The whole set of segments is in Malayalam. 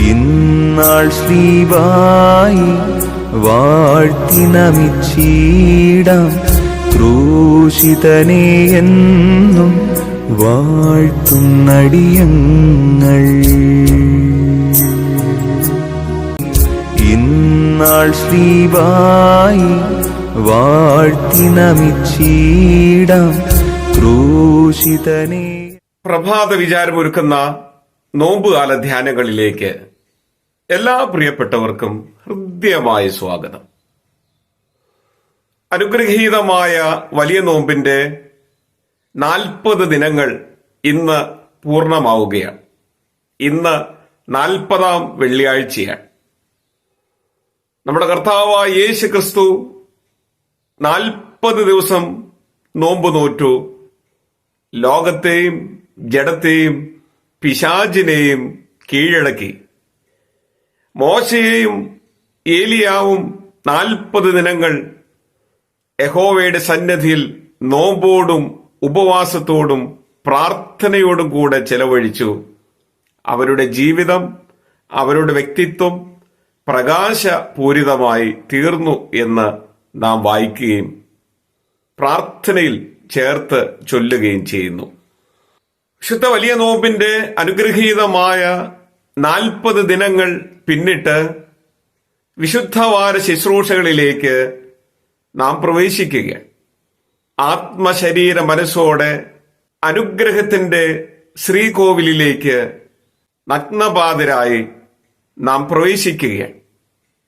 ഇന്നാൾ ശ്രീവായി വാഴ്ത്തി നമിച്ചീടാം ക്രൂശിതനെ എന്നും വാഴ്ത്തുന്നടിയങ്ങൾ. ഇന്നാൾ ശ്രീവായി വാഴ്ത്തി നമിച്ചീടാം ക്രൂശിതനെ പ്രഭാത വിചാരമൊരുക്കുന്ന നോമ്പുകാല ധ്യാനങ്ങളിലേക്ക് എല്ലാ പ്രിയപ്പെട്ടവർക്കും ഹൃദ്യമായ സ്വാഗതം. അനുഗ്രഹീതമായ വലിയ നോമ്പിന്റെ നാൽപ്പത് ദിനങ്ങൾ ഇന്ന് പൂർണമാവുകയാണ്. ഇന്ന് നാൽപ്പതാം വെള്ളിയാഴ്ചയാണ്. നമ്മുടെ കർത്താവായ യേശു ക്രിസ്തു നാൽപ്പത് ദിവസം നോമ്പ് നോറ്റു. ലോകത്തെയും ജഡത്തെയും പിശാചിനെയും കീഴടക്കി. മോശയെയും ഏലിയാവും നാൽപ്പത് ദിനങ്ങൾ യഹോവയുടെ സന്നദ്ധിയിൽ നോമ്പോടും ഉപവാസത്തോടും പ്രാർത്ഥനയോടും കൂടെ ചെലവഴിച്ചു. അവരുടെ ജീവിതം അവരുടെ വ്യക്തിത്വം പ്രകാശപൂരിതമായി തീർന്നു എന്ന് നാം വായിക്കുകയും പ്രാർത്ഥനയിൽ ചേർത്ത് ചൊല്ലുകയും ചെയ്യുന്നു. വിശുദ്ധ വലിയ നോമ്പിന്റെ അനുഗ്രഹീതമായ നാൽപ്പത് ദിനങ്ങൾ പിന്നിട്ട് വിശുദ്ധവാര ശുശ്രൂഷകളിലേക്ക് നാം പ്രവേശിക്കുക ആത്മശരീര മനസ്സോടെ അനുഗ്രഹത്തിന്റെ ശ്രീകോവിലിലേക്ക് നഗ്നപാതരായി നാം പ്രവേശിക്കുകയാണ്.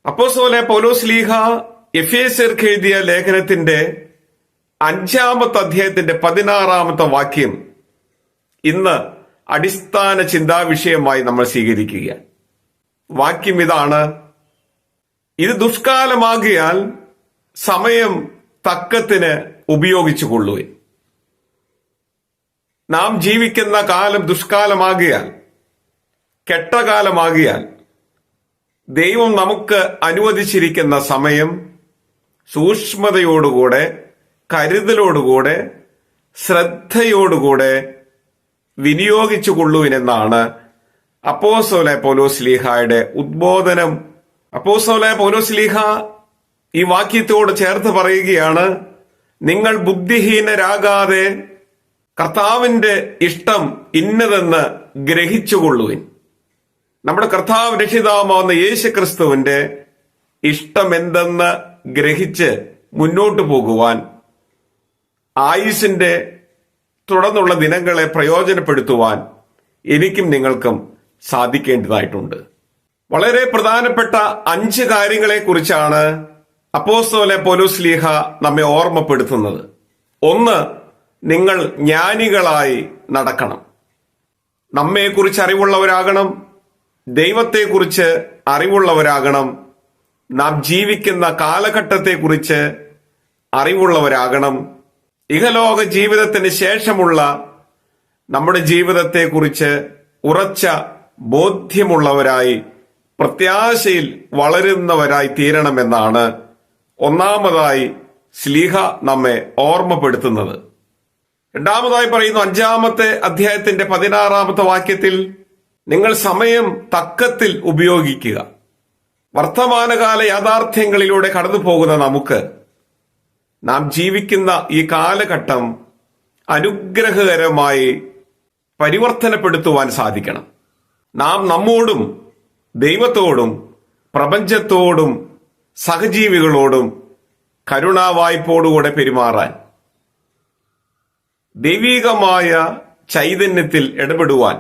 അപ്പോസോലെ പൗലോസ്ലീഹ എഫേസർക്ക് എഴുതിയ ലേഖനത്തിന്റെ അഞ്ചാമത്തെ അധ്യായത്തിന്റെ പതിനാറാമത്തെ വാക്യം ഇന്ന് അടിസ്ഥാന ചിന്താ വിഷയമായി നമ്മൾ സ്വീകരിക്കുക വാക്യം ഇതാണ് ഇത് ദുഷ്കാലമാകിയാൽ സമയം തക്കത്തിന് ഉപയോഗിച്ചു കൊള്ളുവേ നാം ജീവിക്കുന്ന കാലം ദുഷ്കാലമാകിയാൽ കെട്ടകാലമാകിയാൽ ദൈവം നമുക്ക് അനുവദിച്ചിരിക്കുന്ന സമയം സൂക്ഷ്മതയോടുകൂടെ കരുതലോടുകൂടെ ശ്രദ്ധയോടുകൂടെ വിനിയോഗിച്ചു കൊള്ളുവിനെന്നാണ് അപ്പോസോലെ പോലോസ്ലീഹായുടെ ഉദ്ബോധനം. അപ്പോസോലെ പോലോസ്ലീഹ ഈ വാക്യത്തോട് ചേർത്ത് പറയുകയാണ് നിങ്ങൾ ബുദ്ധിഹീനരാകാതെ കർത്താവിന്റെ ഇഷ്ടം ഇന്നതെന്ന് ഗ്രഹിച്ചുകൊള്ളുവിൻ. നമ്മുടെ കർത്താവ് രക്ഷിതാമാവുന്ന യേശു ക്രിസ്തുവിന്റെ ഇഷ്ടം എന്തെന്ന് ഗ്രഹിച്ച് മുന്നോട്ടു പോകുവാൻ ആയുസിന്റെ തുടർന്നുള്ള ദിനങ്ങളെ പ്രയോജനപ്പെടുത്തുവാൻ എനിക്കും നിങ്ങൾക്കും സാധിക്കേണ്ടതായിട്ടുണ്ട്. വളരെ പ്രധാനപ്പെട്ട അഞ്ച് കാര്യങ്ങളെ കുറിച്ചാണ് അപ്പോസ്തോലെ പോലൂസ്ലീഹ നമ്മെ ഓർമ്മപ്പെടുത്തുന്നത്. ഒന്ന് നിങ്ങൾ ജ്ഞാനികളായി നടക്കണം. നമ്മെക്കുറിച്ച് അറിവുള്ളവരാകണം. ദൈവത്തെക്കുറിച്ച് അറിവുള്ളവരാകണം. നാം ജീവിക്കുന്ന കാലഘട്ടത്തെക്കുറിച്ച് അറിവുള്ളവരാകണം. ഇഹലോക ജീവിതത്തിന് ശേഷമുള്ള നമ്മുടെ ജീവിതത്തെക്കുറിച്ച് ഉറച്ച ബോധ്യമുള്ളവരായി പ്രത്യാശയിൽ വളരുന്നവരായി തീരണമെന്നാണ് ഒന്നാമതായി സ്ലീഹ നമ്മെ ഓർമ്മപ്പെടുത്തുന്നത്. രണ്ടാമതായി പറയുന്നു അഞ്ചാമത്തെ അധ്യായത്തിന്റെ പതിനാറാമത്തെ വാക്യത്തിൽ നിങ്ങൾ സമയം തക്കത്തിൽ ഉപയോഗിക്കുക. വർത്തമാനകാല യാഥാർത്ഥ്യങ്ങളിലൂടെ കടന്നു പോകുന്ന നമുക്ക് നാം ജീവിക്കുന്ന ഈ കാലഘട്ടം അനുഗ്രഹകരമായി പരിവർത്തനപ്പെടുത്തുവാൻ സാധിക്കണം. നാം നമ്മോടും ദൈവത്തോടും പ്രപഞ്ചത്തോടും സഹജീവികളോടും കരുണാവായ്പോടുകൂടെ പെരുമാറാൻ ദൈവികമായ ചൈതന്യത്തിൽ ഇടപെടുവാൻ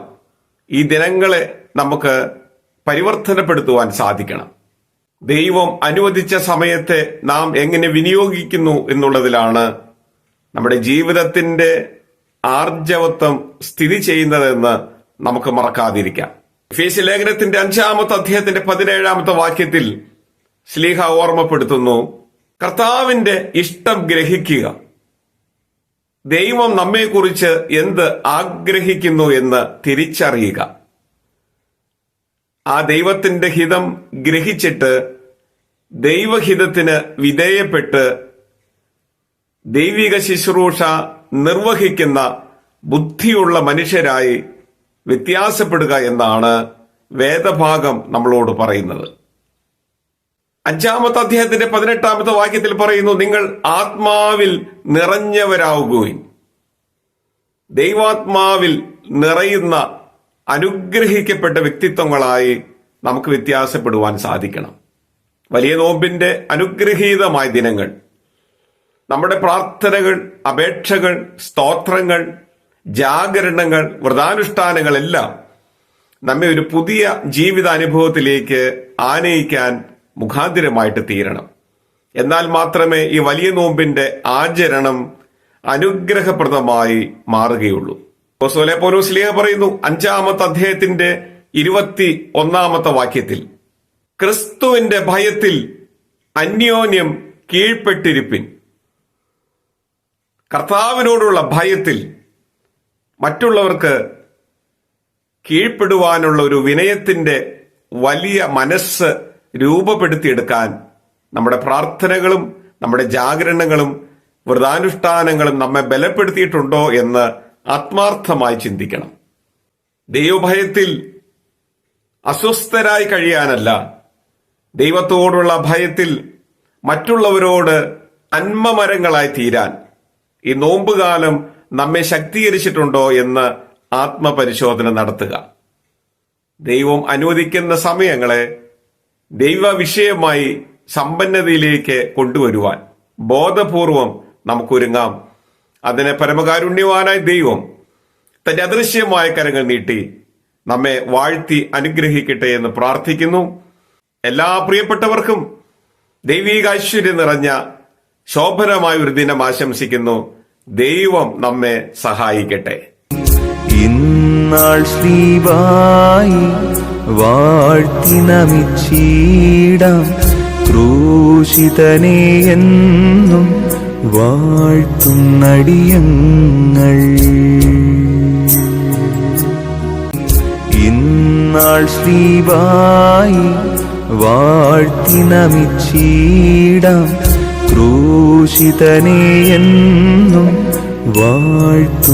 ഈ ദിനങ്ങളെ നമുക്ക് പരിവർത്തനപ്പെടുത്തുവാൻ സാധിക്കണം. ദൈവം അനുവദിച്ച സമയത്തെ നാം എങ്ങനെ വിനിയോഗിക്കുന്നു എന്നുള്ളതിലാണ് നമ്മുടെ ജീവിതത്തിന്റെ ആർജവത്വം സ്ഥിതി ചെയ്യുന്നതെന്ന് നമുക്ക് മറക്കാതിരിക്കാം. ഫേസ് ലേഖനത്തിന്റെ അഞ്ചാമത്തെ അധ്യായത്തിന്റെ പതിനേഴാമത്തെ വാക്യത്തിൽ ശ്ലീഹ ഓർമ്മപ്പെടുത്തുന്നു കർത്താവിന്റെ ഇഷ്ടം ഗ്രഹിക്കുക. ദൈവം നമ്മെക്കുറിച്ച് എന്ത് ആഗ്രഹിക്കുന്നു എന്ന് തിരിച്ചറിയുക. ആ ദൈവത്തിന്റെ ഹിതം ഗ്രഹിച്ചിട്ട് ദൈവഹിതത്തിന് വിധേയപ്പെട്ട് ദൈവിക ശുശ്രൂഷ നിർവഹിക്കുന്ന ബുദ്ധിയുള്ള മനുഷ്യരായി വ്യത്യാസപ്പെടുക എന്നാണ് വേദഭാഗം നമ്മളോട് പറയുന്നത്. അഞ്ചാമത്തെ അദ്ദേഹത്തിന്റെ പതിനെട്ടാമത്തെ വാക്യത്തിൽ പറയുന്നു നിങ്ങൾ ആത്മാവിൽ നിറഞ്ഞവരാകുകയും ദൈവാത്മാവിൽ നിറയുന്ന അനുഗ്രഹിക്കപ്പെട്ട വ്യക്തിത്വങ്ങളായി നമുക്ക് വ്യത്യാസപ്പെടുവാൻ സാധിക്കണം. വലിയ നോമ്പിന്റെ അനുഗ്രഹീതമായ ദിനങ്ങൾ. നമ്മുടെ പ്രാർത്ഥനകൾ അപേക്ഷകൾ സ്തോത്രങ്ങൾ ജാഗരണങ്ങൾ വ്രതാനുഷ്ഠാനങ്ങളെല്ലാം നമ്മെ ഒരു പുതിയ ജീവിതാനുഭവത്തിലേക്ക് ആനയിക്കാൻ മുഖാന്തിരമായിട്ട് തീരണം. എന്നാൽ മാത്രമേ ഈ വലിയ നോമ്പിന്റെ ആചരണം അനുഗ്രഹപ്രദമായി മാറുകയുള്ളൂ. പോലോസ്ലിയ പറയുന്നു അഞ്ചാമത്തെ അധ്യായത്തിന്റെ ഇരുപത്തി ഒന്നാമത്തെ വാക്യത്തിൽ ക്രിസ്തുവിന്റെ ഭയത്തിൽ അന്യോന്യം കീഴ്പ്പെട്ടിരിപ്പിൻ. കർത്താവിനോടുള്ള ഭയത്തിൽ മറ്റുള്ളവർക്ക് കീഴ്പ്പെടുവാനുള്ള ഒരു വിനയത്തിന്റെ വലിയ മനസ്സ് രൂപപ്പെടുത്തിയെടുക്കാൻ നമ്മുടെ പ്രാർത്ഥനകളും നമ്മുടെ ജാഗരണങ്ങളും വ്രതാനുഷ്ഠാനങ്ങളും നമ്മെ ബലപ്പെടുത്തിയിട്ടുണ്ടോ എന്ന് ആത്മാർത്ഥമായി ചിന്തിക്കണം. ദൈവഭയത്തിൽ അസ്വസ്ഥരായി കഴിയാനല്ല ദൈവത്തോടുള്ള ഭയത്തിൽ മറ്റുള്ളവരോട് അന്മമരങ്ങളായി തീരാൻ ഈ നോമ്പുകാലം നമ്മെ ശക്തീകരിച്ചിട്ടുണ്ടോ എന്ന് ആത്മപരിശോധന നടത്തുക. ദൈവം അനുവദിക്കുന്ന സമയങ്ങളെ ദൈവ വിഷയമായി സമ്പന്നതയിലേക്ക് കൊണ്ടുവരുവാൻ ബോധപൂർവം നമുക്കൊരുങ്ങാം. അതിനെ പരമകാരുണ്യവാനായ ദൈവം തന്റെ അദൃശ്യമായ കരങ്ങൾ നീട്ടി നമ്മെ വാഴ്ത്തി അനുഗ്രഹിക്കട്ടെ എന്ന് പ്രാർത്ഥിക്കുന്നു. എല്ലാ പ്രിയപ്പെട്ടവർക്കും ദൈവിക ഐശ്വര്യം നിറഞ്ഞ ശോഭനമായ ഒരു ദിനം ആശംസിക്കുന്നു. ദൈവം നമ്മെ സഹായിക്കട്ടെ. ഇന്നാൾ ക്രൂശിതനെ എന്നും വാഴ്ത്തുന്നടിയങ്ങൾ. ഇന്നാൾ ശ്രീവായി വാഴ്ത്തി നമിച്ചീടാം ക്രൂശിതനെ എന്നും വാഴ്ത്തുന്നടിയങ്ങൾ